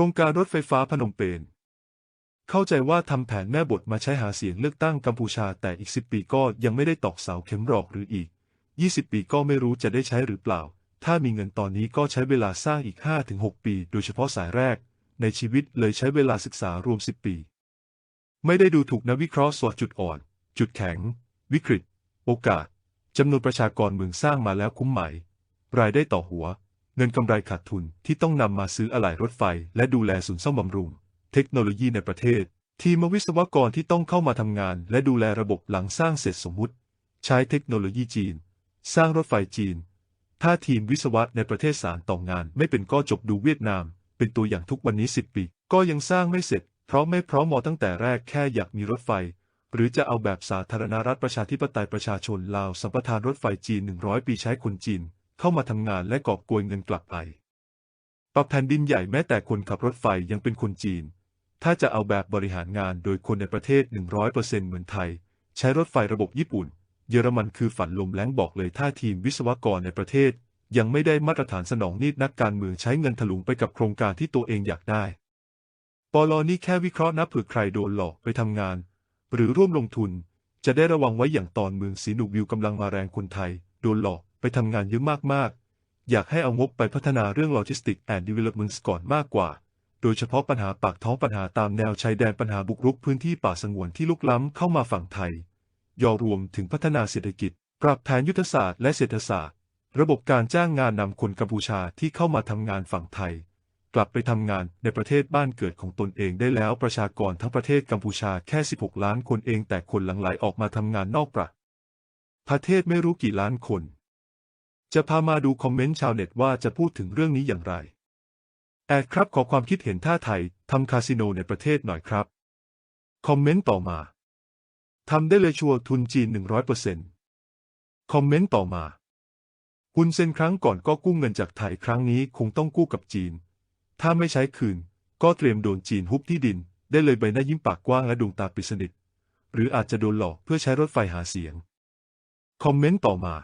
ครงการรถไฟฟ้าพนมเปญ เข้าใจว่าทำแผนแม่บทมาใช้หาเสียงเลือกตั้งกัมพูชาแต่อีกสิบปีก็ยังไม่ได้ตอกเสาเข็มหรอกหรืออีก 20 ปีก็ไม่รู้จะได้ใช้หรือเปล่า ถ้ามีเงินตอนนี้ก็ใช้เวลาสร้างอีก 5-6 ปี โดยเฉพาะสายแรก ในชีวิตเลยใช้เวลาศึกษารวม 10 ปี ไม่ได้ดูถูกนักวิเคราะห์ส่วดจุดอ่อน จุดแข็ง วิกฤต โอกาสจำนวนประชากรเมืองสร้างมาแล้วคุ้มไหม รายได้ต่อหัว เงินกำไรขาดทุนที่ต้องนำมาซื้ออะไหล่รถไฟ และดูแลศูนย์ซ่อมบำรุง เทคโนโลยีในประเทศ ทีมวิศวกรที่ต้องเข้ามาทำงาน และดูแลระบบหลังสร้างเสร็จสมมุติ ใช้เทคโนโลยีจีน สร้างรถไฟจีน ถ้าทีมวิศวะในประเทศสารต่องาน ไม่เป็นก็จบดูเวียดนาม เป็นตัวอย่างทุกวันนี้10ปีก็ยังสร้างไม่เสร็จ เพราะไม่พร้อมมอตั้งแต่แรกแค่อยากมีรถไฟ หรือจะเอาแบบสาธารณรัฐประชาธิปไตยประชาชนลาวสัมปทานรถไฟจีน 100 ปีใช้คนจีน เข้ามาทำงานและกอบโกยเงินกลับไปปรับแผ่นดินใหญ่แม้แต่คนขับรถไฟยังเป็นคนจีน ถ้าจะเอาแบบบริหารงานโดยคนในประเทศ 100%เหมือนไทย ใช้รถไฟระบบญี่ปุ่น เยอรมันคือฝันลมแล้งบอกเลยถ้าทีมวิศวกรในประเทศ ยังไม่ได้มาตรฐานสนองนิดนักการเมืองใช้เงินถลุงไปกับโครงการที่ตัวเองอยากได้ปลอนี่แค่วิเคราะห์นับเผื่อใครโดนหลอกไปทำงาน หรือร่วมลงทุน จะได้ระวังไว้อย่างตอนเมืองสีหนุกวิวกำลังมาแรงคนไทย โดนหลอก ไปทำงานเยอะมากๆ อยากให้เอางบไปพัฒนาเรื่อง Logistics and Development ก่อนมากกว่า โดยเฉพาะปัญหาปากท้องปัญหาตามแนวชายแดนปัญหาบุกรุกพื้นที่ป่าสงวนที่ลุกล้ำเข้ามาฝั่งไทย ย่อรวมถึงพัฒนาเศรษฐกิจ ปรับแผนยุทธศาสตร์และเศรษฐศาสตร์ ระบบการจ้างงานนำคนกัมพูชาที่เข้ามาทำงานฝั่งไทยกลับไปทำงานในประเทศบ้านเกิดของตนเองได้แล้วประชากรทั้งประเทศกัมพูชาแค่ 16 ล้านคนเองแต่คนหลังไหลออกมาทำงานนอกประเทศไม่รู้กี่ล้านคน จะพามาดูคอมเมนต์ชาวเน็ตว่าจะพูดถึงเรื่องนี้อย่างไร แอดครับขอความคิดเห็นท่าไทยทำคาสิโนในประเทศหน่อยครับ คอมเมนต์ต่อมาทำได้เลยชัวร์ทุนจีน 100%คอมเมนต์ต่อมาฮุนเซนครั้งก่อนก็กู้เงินจากไทยครั้งนี้คงต้องกู้กับจีน ถ้าไม่ใช้คืน ก็เตรียมโดนจีนฮุบที่ดิน ได้เลยใบหน้ายิ้มปากกว้างและดวงตาปิดสนิท หรืออาจจะโดนหลอกเพื่อใช้รถไฟหาเสียง คอมเมนต์ต่อมา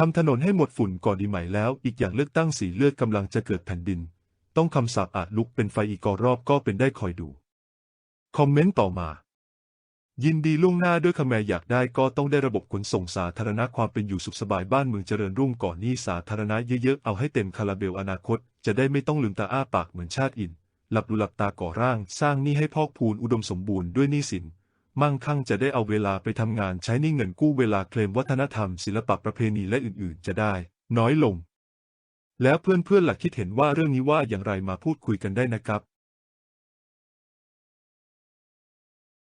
ทำถนนให้หมดฝุ่นก่อนดีไหมแล้ว อีกอย่างเลือกตั้งสีเลือดกำลังจะเกิดแผ่นดิน ต้องคำสาปอาจลุกเป็นไฟอีกรอบก็เป็นได้คอยดู คอมเมนต์ต่อมา ยินดีล่วงหน้าด้วยคำแมอยากได้ก็ต้องได้ระบบขนส่งสาธารณะความเป็นอยู่สุขสบายบ้านเมืองเจริญรุ่งก่อนนี้สาธารณะเยอะๆเอาให้เต็มคาราเบลอนาคต จะได้ไม่ต้องลืมตาอ้าปากเหมือนชาติอินหลับดูหลับตาก่อร่าง สร้างหนี้ให้พอกพูนอุดมสมบูรณ์ด้วยหนี้สิน มั่งคั่งจะได้เอาเวลาไปทำงานใช้หนี้เงินกู้เวลาเคลมวัฒนธรรม ศิลปะประเพณีและอื่นๆ จะได้ น้อยลง แล้วเพื่อนๆหลักคิดเห็นว่าเรื่องนี้ว่าอย่างไรมาพูดคุยกันได้นะครับ